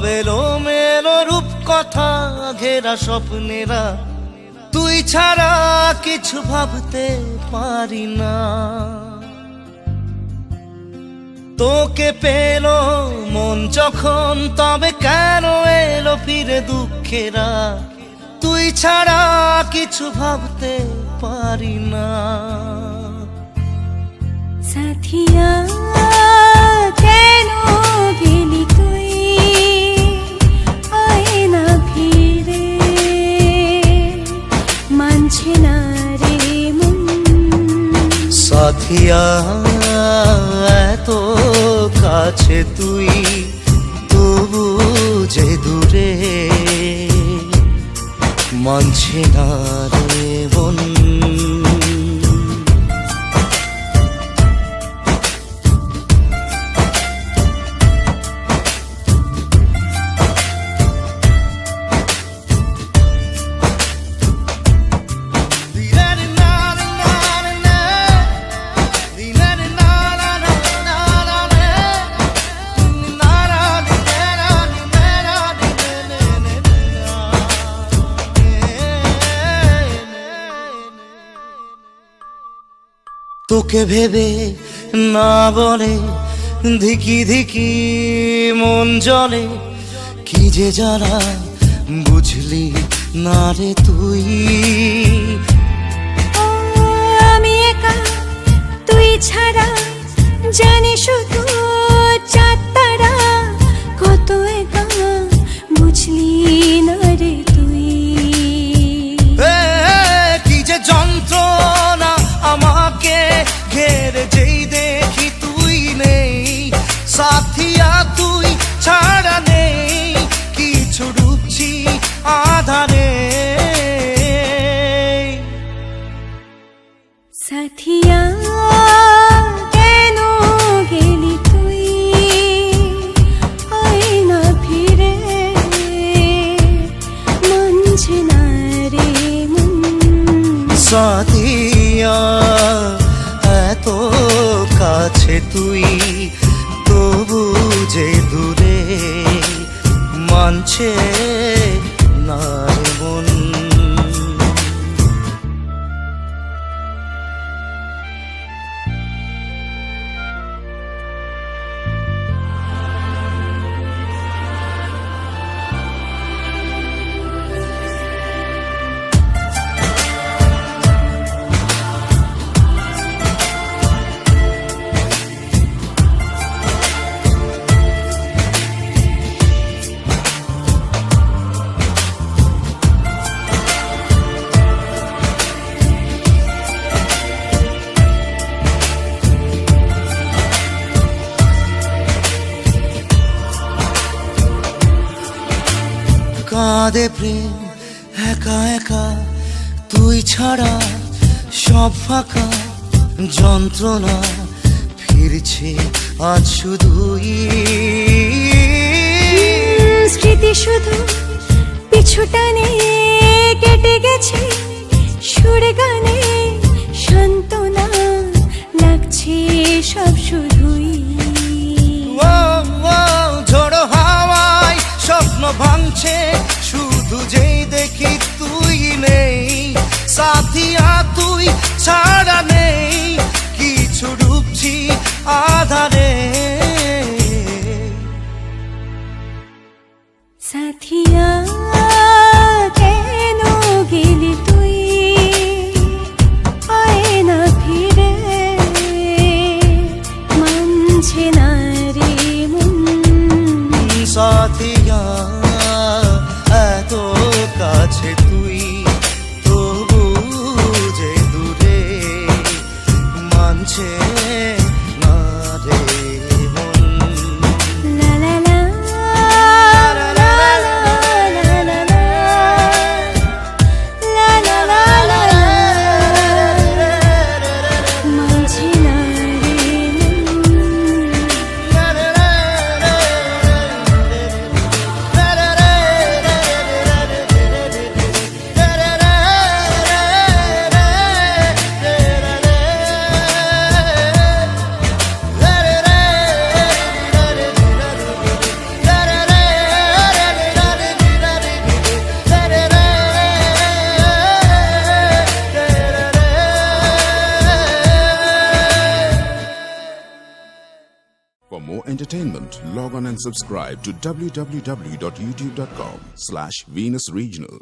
সব এলো মেলো রূপ কথা, ঘেরা স্বপ্নেরা। তুই ছাড়া কিছু ভাবতে পারি না। তোকে পেল মন যখন, তবে কেন এলো ফিরে দুঃখেরা? তুই ছাড়া কিছু ভাবতে পারি না। সাথিয়া সাথিয়া এত কাছে তুই তবু যে দূরে। মানছে না রে মন তোকে ভেবে না বলে ধিকি ধিকি মন জলে, কি যে যারা বুঝলি না রে তুই? আমি একা, তুই ছাড়া জানি শুধু তুই তবু যে দূরে মানছে না কাঁদে প্রেম, একা একা, তুই ছাড়া সব ফাঁকা, যন্ত্রণা ফিরছে আজ শুধুই। স্মৃতি শুধু পিছু টানে, কেটে গেছে সুর গানে, সান্ত্বনা লাগছে সব শুধুই তুই ছাড়া নেই কিছু ডুবছি আধারে। সাথিয়া কেন গেলি তুই? আয় না ফিরে। মানছে না রে মন। Santhia 谢。Entertainment, log on and subscribe to www.youtube.com slash Venus Regional.